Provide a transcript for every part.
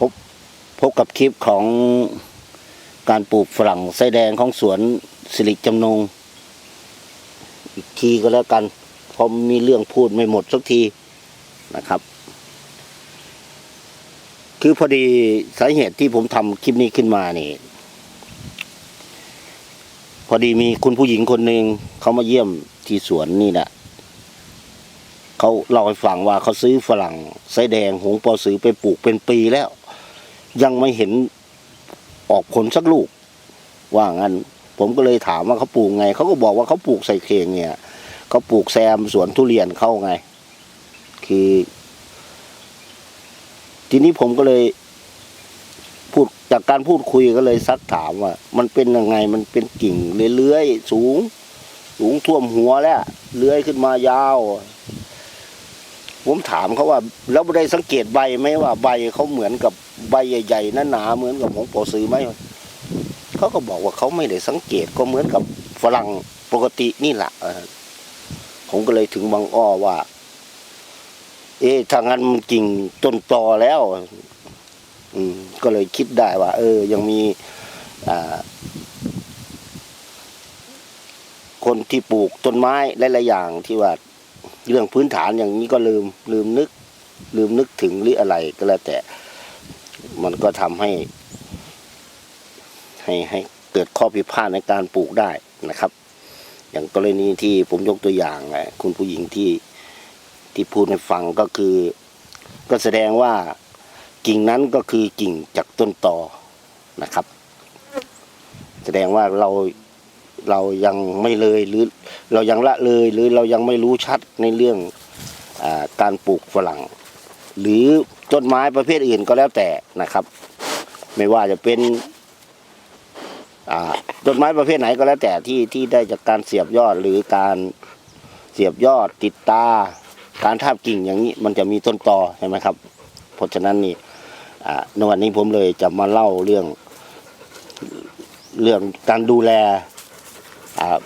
พบพบกับคลิปของการปลูกฝรั่งไส้แดงของสวนสิริจำนง อีกทีก็แล้วกันเพราะมีเรื่องพูดไม่หมดสักทีนะครับ คือพอดีสาเหตุที่ผมทำคลิปนี้ขึ้นมานี่ พอดีมีคุณผู้หญิงคนหนึ่งเขามาเยี่ยมที่สวนนี่แหละเขาเล่าให้ฟังว่าเขาซื้อฝรั่งไส้แดงหงปอสือไปปลูกเป็นปีแล้ว ยังไม่เห็นออกผลสักลูก ว่างั้น ผมก็เลยถามว่าเขาปลูกไง เขาก็บอกว่าเขาปลูกใส่เคงเนี่ยเขาปลูกแซมสวนทุเรียนเข้าไง คือ ทีนี้ผมก็เลย พูดจากการพูดคุยก็เลยซักถามว่า มันเป็นยังไง มันเป็นกิ่งเลื้อยๆสูง สูงท่วมหัวแล้วเลื้อยขึ้นมายาว ผมถามเขาว่าแล้วได้สังเกตใบไหมว่าใบเขาเหมือนกับใบใหญ่ๆหนาๆเหมือนกับของปอซื้อไหมเขาก็บอกว่าเขาไม่ได้สังเกตก็เหมือนกับฝรั่งปกตินี่แหละผมก็เลยถึงบางอ้อว่า เอ๊ะถ้างั้นมันกิ่งต้นตอแล้ว อืม ก็เลยคิดได้ว่า เออ ยังมีอ่าคนที่ปลูกต้นไม้หลายๆอย่างที่ว่า เรื่องพื้นฐานอย่างนี้ก็ลืมลืมนึก ลืมนึกถึงหรืออะไรก็แล้วแต่ มันก็ทำให้ ให้ให้เกิดข้อผิดพลาดในการปลูกได้นะครับ อย่างกรณีที่ผมยกตัวอย่างไงคุณผู้หญิงที่ที่พูดให้ฟังก็คือ ก็แสดงว่ากิ่งนั้นก็คือกิ่งจากต้นตอนะครับ แสดงว่าเรา เรายังไม่เลยหรือเรายังละเลยหรือเรายังไม่รู้ชัดในเรื่องอการปลูกฝรั่ง หรือต้นไม้ประเภทอื่นก็แล้วแต่นะครับ ไม่ว่าจะเป็นต้นไม้ประเภทไหนก็แล้วแต่ที่ที่ได้จากการเสียบยอดหรือการเสียบยอดติดตา การทาบกิ่งอย่างนี้มันจะมีต้นตอใช่ไหมครับ เพราะฉะนั้นนี่ในวันนี้ผมเลยจะมาเล่าเรื่องเรื่องการดูแล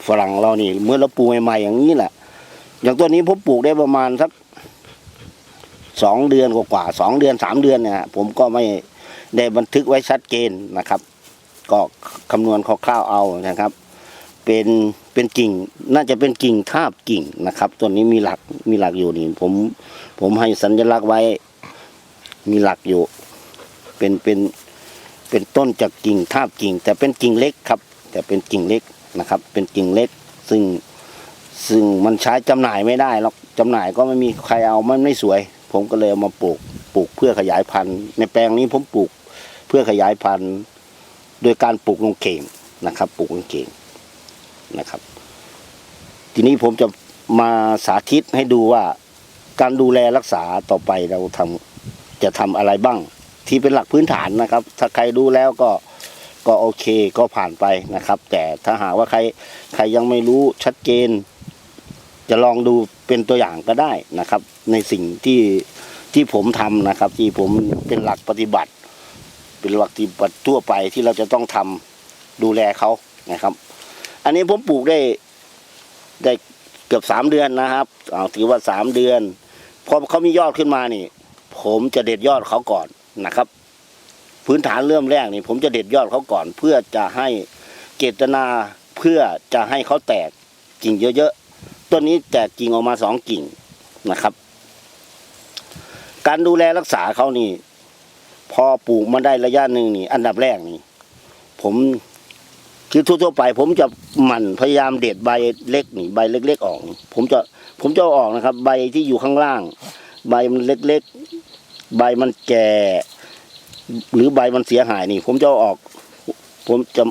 ฝรั่งเรานี่เมื่อเราปลูกใหม่ๆอย่างนี้แหละ อย่างตัวนี้ผมปลูกได้ประมาณสักสองเดือนกว่าๆสองเดือนสามเดือนเนี่ยผมก็ไม่ได้บันทึกไว้ชัดเจนนะครับ ก็คำนวณคร่าวๆเอานะครับ เป็นเป็นกิ่ง น่าจะเป็นกิ่งทาบกิ่งนะครับ ตัวนี้มีหลักมีหลักอยู่นี่ผมผมให้สัญลักษณ์ไว้มีหลักอยู่ เป็นเป็นเป็นต้นจากกิ่งทาบกิ่ง แต่เป็นกิ่งเล็กครับ แต่เป็นกิ่งเล็ก นะครับ เป็นกิ่งเล็ก ซึ่งซึ่งมันใช้จำหน่ายไม่ได้หรอกจำหน่ายก็ไม่มีใครเอามันไม่สวย ผมก็เลยเอามาปลูกปลูกเพื่อขยายพันธุ์ ในแปลงนี้ผมปลูกเพื่อขยายพันธุ์ โดยการปลูกลงเข่งนะครับปลูกลงเข่งนะครับ ทีนี้ผมจะมาสาธิตให้ดูว่าการดูแลรักษาต่อไปเราทำจะทำอะไรบ้าง ที่เป็นหลักพื้นฐานนะครับ ถ้าใครดูแล้วก็ ก็โอเคก็ผ่านไปนะครับ แต่ถ้าหากว่าใครใครยังไม่รู้ชัดเจน จะลองดูเป็นตัวอย่างก็ได้นะครับ ในสิ่งที่ที่ผมทำนะครับ ที่ผมเป็นหลักปฏิบัติ เป็นหลักปฏิบัติทั่วไปที่เราจะต้องทำดูแลเขานะครับ อันนี้ผมปลูกได้ได้เกือบสามเดือนนะครับเอาถือว่าสามเดือนพอเขามียอดขึ้นมานี่ ผมจะเด็ดยอดเขาก่อนนะครับ พื้นฐานเริ่มแรกนี่ผมจะเด็ดยอดเขาก่อน เพื่อจะให้เจตนาเพื่อจะให้เขาแตกกิ่งเยอะๆต้นนี้แตกกิ่งออกมาสองกิ่งนะครับ การดูแลรักษาเขานี่ พอปลูกมาได้ระยะหนึ่งนี่ อันดับแรกนี่ ผมคือทั่วๆไป ผมจะหมั่นพยายามเด็ดใบเล็กนี่ใบเล็ก ๆ ออก ผมจะผมจะออกนะครับ ใบที่อยู่ข้างล่าง ใบมันเล็กๆ ใบมันแก่ หรือใบมันเสียหายนี่ ผมจะออก ผมจะ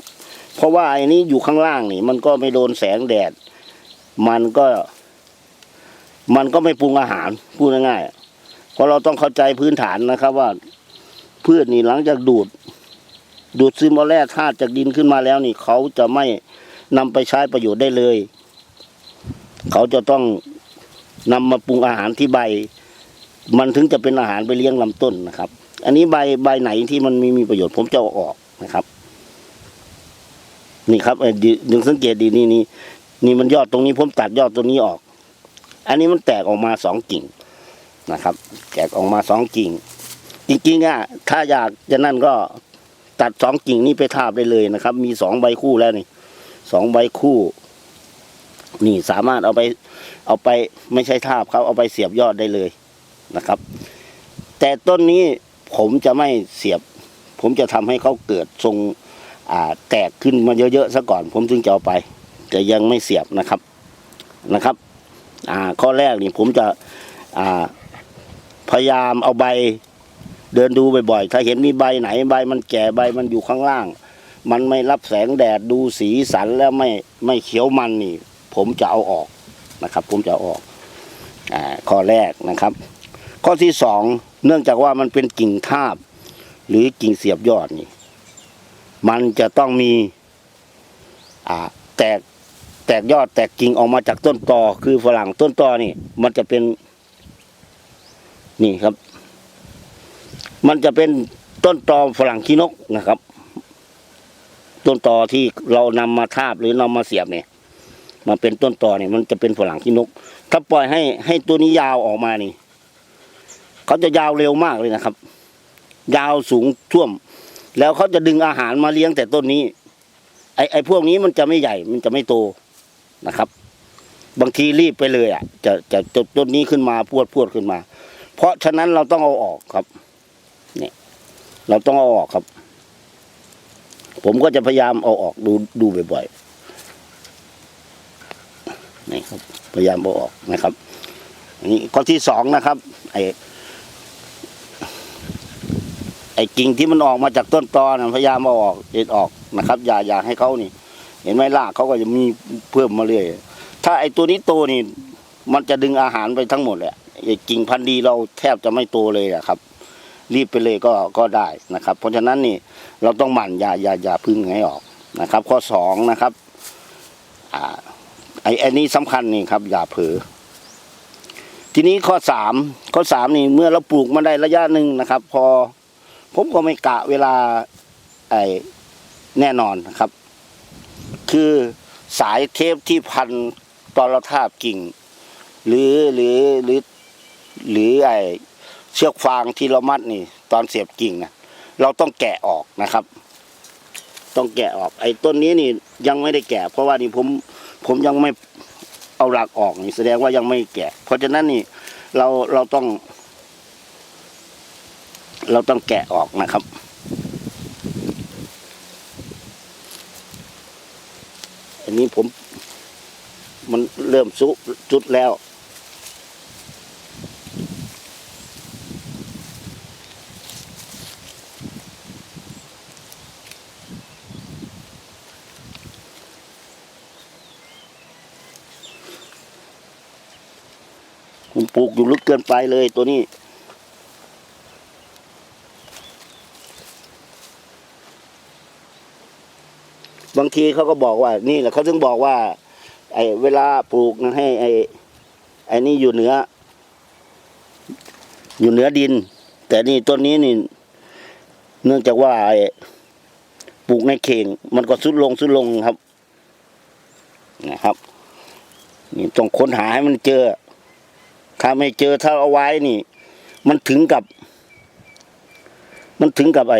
เพราะว่าไอ้นี้อยู่ข้างล่างนี่ มันก็ไม่โดนแสงแดด มันก็ มันก็ไม่ปรุงอาหารพูดง่ายๆเพราะเราต้องเข้าใจพื้นฐานนะครับ ว่าพืชนี่หลังจากดูด ดูดซึมเอาแร่ธาตุจากดินขึ้นมาแล้วนี่ เขาจะไม่นำไปใช้ประโยชน์ได้เลย เขาจะต้องนำมาปรุงอาหารที่ใบ มันถึงจะเป็นอาหารไปเลี้ยงลำต้นนะครับ อันนี้ใบใบไหนที่มันมีมีประโยชน์ผมจะเอาออกนะครับ นี่ครับเอ่อดิดึงสังเกตดีนี่นี่นี่มันยอดตรงนี้ผมตัดยอดตรงนี้ออก อันนี้มันแตกออกมาสองกิ่งนะครับ แตกออกมาสองกิ่ง จริงๆอะถ้าอยากจะนั่นก็ตัดสองกิ่งนี้ไปทาบได้เลยนะครับ มีสองใบคู่แล้วนี่สองใบคู่ นี่สามารถเอาไป เอาไปไม่ใช่ทาบครับ เอาไปเสียบยอดได้เลยนะครับ แต่ต้นนี้ ผมจะไม่เสียบ ผมจะทำให้เขาเกิดทรงอ่าแตกขึ้นมาเยอะๆซะก่อน ผมถึงจะเอาไป แต่ยังไม่เสียบนะครับนะครับอ่าข้อแรกนี่ผมจะอ่าพยายามเอาใบเดินดูบ่อยๆ ถ้าเห็นมีใบไหนใบมันแก่ใบมันอยู่ข้างล่าง มันไม่รับแสงแดดดูสีสันแล้วไม่ไม่เขียวมันนี่ ผมจะเอาออกนะครับ ผมจะอออกอ่าข้อแรกนะครับ ข้อที่สอง เนื่องจากว่ามันเป็นกิ่งทาบ หรือกิ่งเสียบยอดนี่ มันจะต้องมีอ่าแตกแตกยอดแตกกิ่งออกมาจากต้นตอคือฝรั่งต้นตอนี่ มันจะเป็น นี่ครับ มันจะเป็นต้นตอฝรั่งขี้นกนะครับ ต้นตอที่เรานำมาทาบหรือนำมาเสียบเนี่ยมาเป็นต้นตอเนี่ยมันจะเป็นฝรั่งขี้นก ถ้าปล่อยให้ให้ตัวนี้ยาวออกมานี่ เขาจะยาวเร็วมากเลยนะครับ ยาวสูงท่วม แล้วเขาจะดึงอาหารมาเลี้ยงแต่ต้นนี้ ไอ้ไอ้พวกนี้มันจะไม่ใหญ่ มันจะไม่โตนะครับ บางทีรีบไปเลยอะ จะจะจะต้นนี้ขึ้นมาพวดพวดขึ้นมา เพราะฉะนั้นเราต้องเอาออกครับ เนี่ย เราต้องเอาออกครับ ผมก็จะพยายามเอาออกดูดูบ่อยๆนี่ครับ พยายามเอาออกนะครับอันนี้ข้อที่สองนะครับ ไอ ไอ้กิ่งที่มันออกมาจากต้นตอนะพยายามเอาออกเด็ดออกนะครับ อย่าอย่าให้เขานี่ เห็นไหมรากเขาก็จะมีเพิ่มมาเรื่อยถ้าไอ้ตัวนี้โตนี่ มันจะดึงอาหารไปทั้งหมดแหละไอ้กิ่งพันธุ์ดีเราแทบจะไม่โตเลยอะครับ รีบไปเลยก็ก็ได้นะครับ เพราะฉะนั้นนี่เราต้องหมั่นอย่าอย่าอย่าพึ่งให้ออกนะครับ ข้อสองนะครับอ่าไอ้ไอ้นี้สำคัญนี่ครับ อย่าเผลอทีนี้ข้อสามข้อสามนี่เมื่อเราปลูกมาได้ระยะหนึ่งนะครับ พอ ผมก็ไม่กะเวลาไอ้แน่นอนนะครับ คือสายเทปที่พันตอนเราทาบกิ่ง หรือหรือหรือหรือไอ้เชือกฟางที่เรามัดนี่ ตอนเสียบกิ่งนะเราต้องแกะออกนะครับ ต้องแกะออก ไอ้ต้นนี้นี่ยังไม่ได้แกะ เพราะว่านี่ผมผมยังไม่เอาหลักออกนี่แสดงว่ายังไม่แกะ เพราะฉะนั้นนี่เราเราต้อง เราต้องแกะออกนะครับ อันนี้ผม มันเริ่มสุจุดแล้ว ผมปลูกอยู่ลึกเกินไปเลยตัวนี้ บางทีเขาก็บอกว่า นี่แหละเขาถึงบอกว่า ไอ้เวลาปลูกนะให้ ไอ้ไอ้นี่อยู่เหนือ อยู่เหนือดิน แต่นี่ต้นนี้นี่ เนื่องจากว่าไอ้ปลูกในเข่ง มันก็สุดลงสุดลงครับ นะครับ นี่ต้องค้นหาให้มันเจอ ถ้าไม่เจอถ้าเอาไว้นี่ มันถึงกับ มันถึงกับไอ้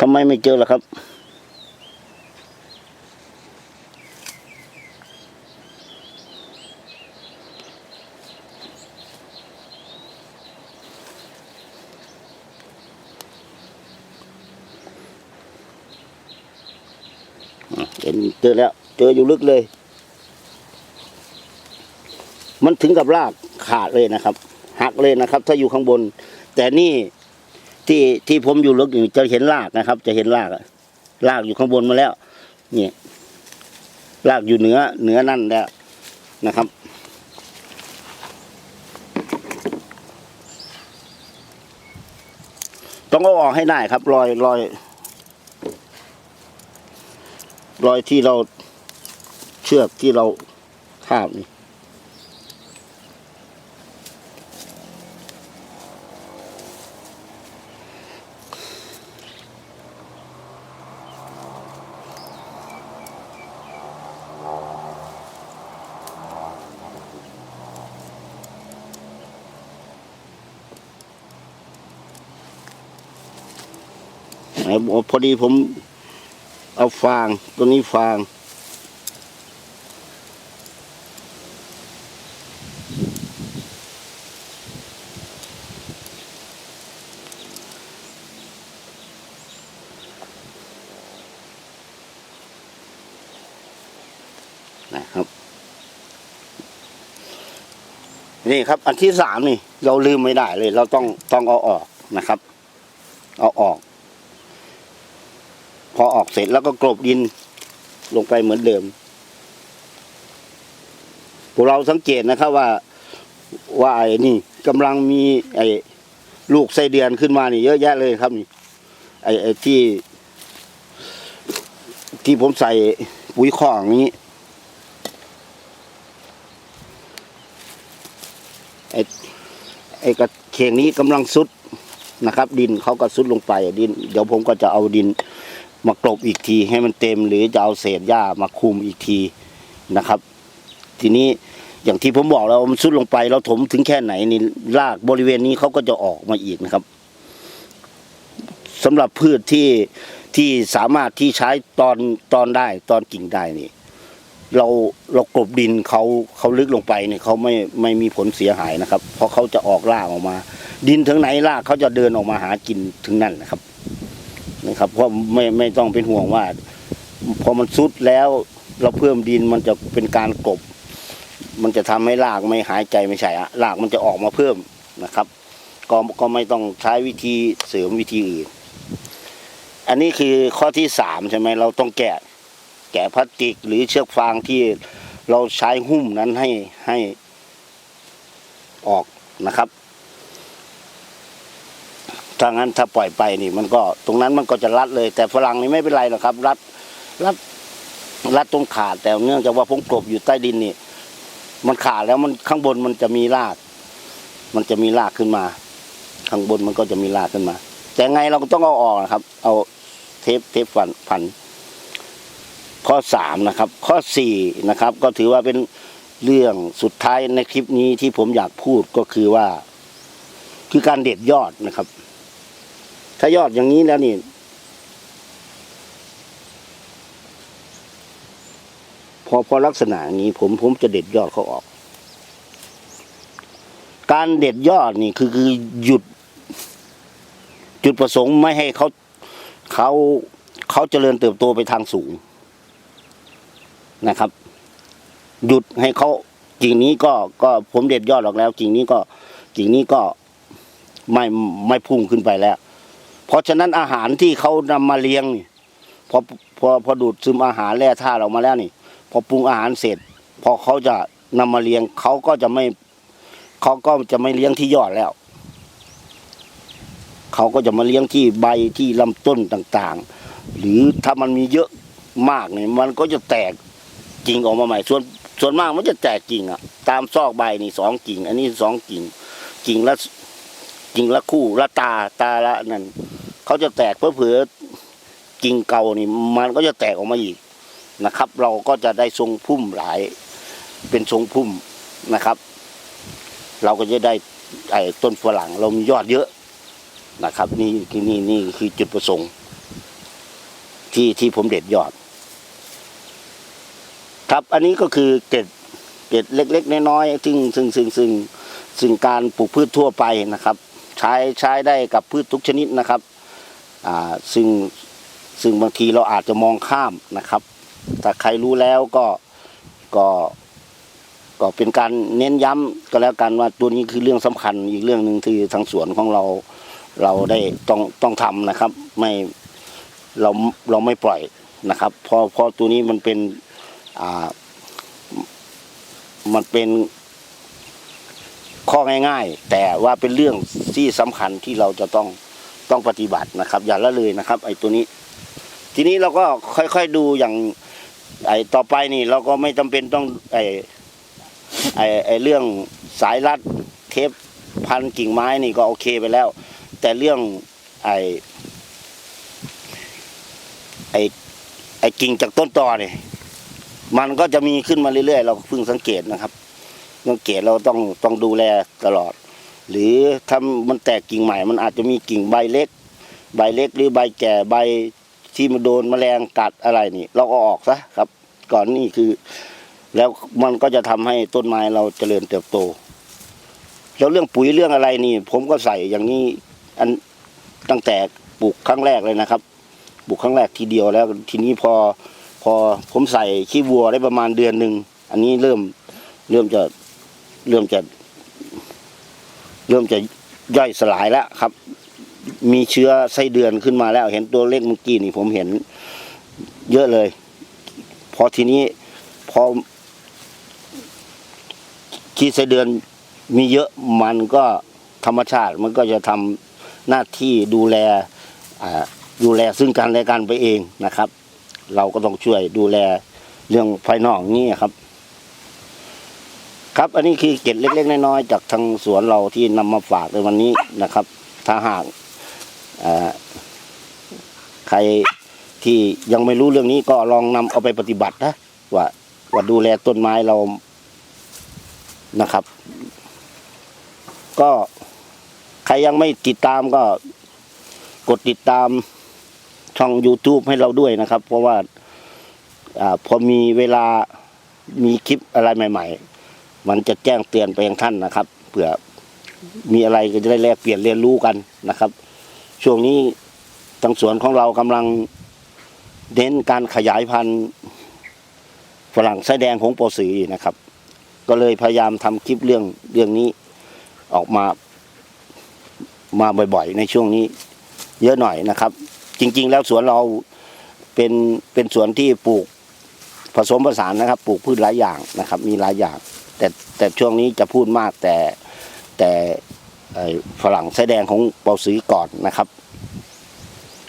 ทำไมไม่เจอล่ะครับ เห็นเจอแล้ว เจออยู่ลึกเลย มันถึงกับรากขาดเลยนะครับ หักเลยนะครับ ถ้าอยู่ข้างบน แต่นี่ ที่ที่ผมอยู่ลึกอยู่จะเห็นรากนะครับ จะเห็นรากรากอยู่ข้างบนมาแล้วนี่รากอยู่เหนือเหนือนั่นแล้วนะครับ ต้องเอาออกให้ได้ครับ รอยรอยรอยที่เราเชือกที่เราคาบนี่ พอดีผมเอาฟาง ตัวนี้ฟาง นะครับ นี่ครับ อันที่สามนี่ เราลืมไม่ได้เลย เราต้องต้องเอาออกนะครับ เอาออก พ อกเสร็จแล้วก็กลบดินลงไปเหมือนเดิม พวกเราสังเกตนะครับว่าว่าไอ้นี่กำลังมีไอ้ลูกไส้เดือนขึ้นมานี่เยอะแยะเลยครับนี่ไอ้ไอ้ที่ ที่ผมใส่ปุ๋ยคอกองนี้ไอ้ไอ้กระเข่งนี้กำลังซุดนะครับ ดินเขาก็ซุดลงไปดิน เดี๋ยวผมก็จะเอาดิน มากลบอีกทีให้มันเต็มหรือจะเอาเศษหญ้ามาคุมอีกทีนะครับ ทีนี้อย่างที่ผมบอกแล้วมันซุดลงไปเราถมถึงแค่ไหนนี่รากบริเวณนี้เขาก็จะออกมาอีกนะครับสำหรับพืชที่ที่สามารถที่ใช้ตอนตอนได้ตอนกิ่งได้นี่ เราเรากลบดินเขาเขาลึกลงไปเนี่ยเขาไม่ไม่มีผลเสียหายนะครับ เพราะเขาจะออกรากออกมา ดินถึงไหนรากเขาจะเดินออกมาหากินถึงนั่นนะครับ นะครับ เพราะไม่ไม่ต้องเป็นห่วงว่า พอมันซุดแล้วเราเพิ่มดินมันจะเป็นการกบ มันจะทำให้รากไม่หายใจไม่ใช่อะรากมันจะออกมาเพิ่มนะครับ ก็ก็ไม่ต้องใช้วิธีเสริมวิธีอื่น อันนี้คือข้อที่สามใช่ไหมเราต้องแกะแกะพลาสติกหรือเชือกฟางที่เราใช้หุ้มนั้นให้ให้ออกนะครับ ถ้างั้นถ้าปล่อยไปนี่ มันก็ตรงนั้นมันก็จะรัดเลย แต่ฝรั่งนี่ไม่เป็นไรหรอกครับ รัดรัดรัดตรงขาดแต่เนื่องจากว่าผมกลบอยู่ใต้ดินนี่ มันขาดแล้วมันข้างบนมันจะมีราก มันจะมีรากขึ้นมา ข้างบนมันก็จะมีรากขึ้นมา แต่ไงเราก็ต้องเอาออกนะครับ เอาเทปเทปฟันพัน ข้อสามนะครับ ข้อสี่นะครับ ก็ถือว่าเป็นเรื่องสุดท้ายในคลิปนี้ที่ผมอยากพูดก็คือว่า คือการเด็ดยอดนะครับ ถ้ายอดอย่างนี้แล้วนี่ พอพอลักษณะนี้ ผมผมจะเด็ดยอดเขาออก การเด็ดยอดนี่คือคือหยุด จุดประสงค์ไม่ให้เขาเขาเขาเจริญเติบโตไปทางสูงนะครับ หยุดให้เขากิ่งนี้ก็ก็ผมเด็ดยอดออกแล้วกิ่งนี้ก็กิ่งนี้ก็ไม่ไม่พุ่งขึ้นไปแล้ว เพราะฉะนั้นอาหารที่เขานำมาเลี้ยงนี่พอพอพอดูดซึมอาหารแร่ธาตุออกมาแล้วนี่ พอปรุงอาหารเสร็จ พอเขาจะนำมาเลี้ยงเขาก็จะไม่เขาก็จะไม่เลี้ยงที่ยอดแล้วเขาก็จะมาเลี้ยงที่ใบที่ลำต้นต่างๆ หรือถ้ามันมีเยอะมากเนี่ยมันก็จะแตกกิ่งออกมาใหม่ ส่วนส่วนมากมันจะแตกกิ่งอะ ตามซอกใบนี่สองกิ่ง อันนี้สองกิ่ง กิ่งละกิ่งละคู่ละตาตาละนั่น เขาจะแตกเพื่อเผื่อกิ่งเก่านี่มันก็จะแตกออกมาอีกนะครับ เราก็จะได้ทรงพุ่มหลาย เป็นทรงพุ่มนะครับ เราก็จะได้ไอ้ต้นฝรั่งเรามียอดเยอะนะครับ นี่คือนี่นี่คือจุดประสงค์ ที่ที่ผมเด็ดยอด ครับอันนี้ก็คือเกร็ดเกร็ดเล็ก ๆ น้อยๆซึ่งซึ่งซึ่งซึ่งซึ่งการปลูกพืชทั่วไปนะครับ ใช้ใช้ได้กับพืชทุกชนิดนะครับ ซึ่งซึ่งบางทีเราอาจจะมองข้ามนะครับ ถ้าใครรู้แล้วก็ก็ก็เป็นการเน้นย้ำก็แล้วกันว่าตัวนี้คือเรื่องสำคัญอีกเรื่องหนึ่งที่ทางสวนของเราเราได้ต้องต้องทำนะครับ ไม่เราเราไม่ปล่อยนะครับเพราะเพราะตัวนี้มันเป็นอ่ามันเป็นข้อง่าย ๆ แต่ว่าเป็นเรื่องที่สำคัญที่เราจะต้อง ต้องปฏิบัตินะครับ อย่าละเลยนะครับ ไอ้ตัวนี้ ทีนี้เราก็ค่อยๆดูอย่าง ไอ้ต่อไปนี่ เราก็ไม่จำเป็นต้องไอ้ไอ้ไอ้เรื่องสายรัดเทปพันกิ่งไม้นี่ก็โอเคไปแล้ว แต่เรื่องไอ้ไอ้ไอ้กิ่งจากต้นตอเนี่ยมันก็จะมีขึ้นมาเรื่อยๆ เราเพิ่งสังเกตนะครับสังเกตเราต้องต้องดูแลตลอด หรือถ้ามันแตกกิ่งใหม่ มันอาจจะมีกิ่งใบเล็ก ใบเล็กหรือใบแก่ใบที่มันโดนแมลงกัดอะไรนี่ เราก็ออกซะครับ ก่อนนี่คือ แล้วมันก็จะทำให้ต้นไม้เราเจริญเติบโต แล้วเรื่องปุ๋ยเรื่องอะไรนี่ ผมก็ใส่อย่างนี้อันตั้งแต่ปลูกครั้งแรกเลยนะครับปลูกครั้งแรกทีเดียวแล้วทีนี้พอพอผมใส่ขี้วัวได้ประมาณเดือนหนึ่งอันนี้เริ่มเริ่มจะเริ่มจะ เริ่มจะย่อยสลายแล้วครับ มีเชื้อไส้เดือนขึ้นมาแล้ว เห็นตัวเล็กเมื่อกี้นี่ผมเห็นเยอะเลย พอทีนี้พอขี้ไส้เดือนมีเยอะมันก็ธรรมชาติมันก็จะทำหน้าที่ดูแลดูแลซึ่งกันและกันไปเองนะครับ เราก็ต้องช่วยดูแลเรื่องภายนอกนี่ครับ ครับ อันนี้คือเกร็ดเล็ก ๆ น้อยๆจากทางสวนเราที่นำมาฝากในวันนี้นะครับ ถ้าหากใครที่ยังไม่รู้เรื่องนี้ก็ลองนำเอาไปปฏิบัตินะว่าว่าดูแลต้นไม้เรานะครับ ก็ใครยังไม่ติดตามก็กดติดตามช่อง YouTube ให้เราด้วยนะครับ เพราะว่าอพอมีเวลามีคลิปอะไรใหม่ ๆ มันจะแจ้งเตือนไปยังท่านนะครับเผื่อมีอะไรก็จะได้แลกเปลี่ยนเรียนรู้กันนะครับ ช่วงนี้ทางสวนของเรากำลังเน้นการขยายพันธุ์ฝรั่งไส้แดงของโปรสีนะครับ ก็เลยพยายามทำคลิปเรื่องเรื่องนี้ออกมามาบ่อยๆ ในช่วงนี้ เยอะหน่อยนะครับ จริง ๆ แล้วสวนเราเป็นเป็นสวนที่ปลูกผสมผสานนะครับ ปลูกพืชหลายอย่างนะครับ มีหลายอย่าง แต่แต่ช่วงนี้จะพูดมากแต่แต่ฝรั่งไส้แดงของเปาซีก่อนนะครับ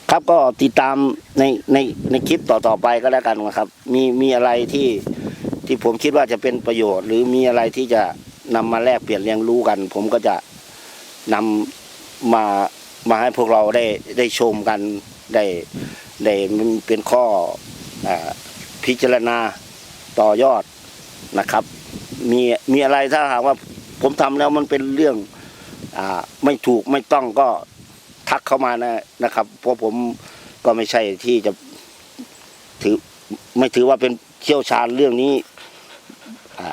ครับก็ติดตามในในในคลิปต่อๆไปก็แล้วกันนะครับ มีมีอะไรที่ที่ผมคิดว่าจะเป็นประโยชน์ หรือมีอะไรที่จะนำมาแลกเปลี่ยนเรียนรู้กัน ผมก็จะนำมามาให้พวกเราได้ได้ชมกันได้ได้เป็นข้ออาพิจารณาต่อยอดนะครับ มีมีอะไรถ้าหากว่าผมทำแล้วมันเป็นเรื่องอ่าไม่ถูกไม่ต้องก็ทักเข้ามานะนะครับ เพราะผมก็ไม่ใช่ที่จะถือไม่ถือว่าเป็นเชี่ยวชาญเรื่องนี้อ่า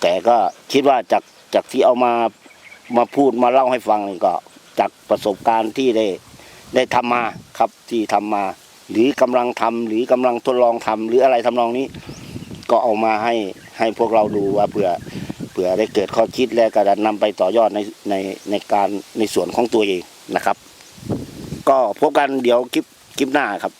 แต่ก็คิดว่าจากจากที่เอามามาพูดมาเล่าให้ฟังนี่ก็จากประสบการณ์ที่ได้ได้ทำมาครับที่ทำมา หรือกำลังทำหรือกำลังทดลองทำหรืออะไรทำนองนี้ ก็เอามาให้ ให้พวกเราดูว่าเผื่อเผื่อได้เกิดข้อคิดและก็จะนำไปต่อยอดในในในการในส่วนของตัวเองนะครับ ก็พบกันเดี๋ยวคลิปคลิปหน้าครับ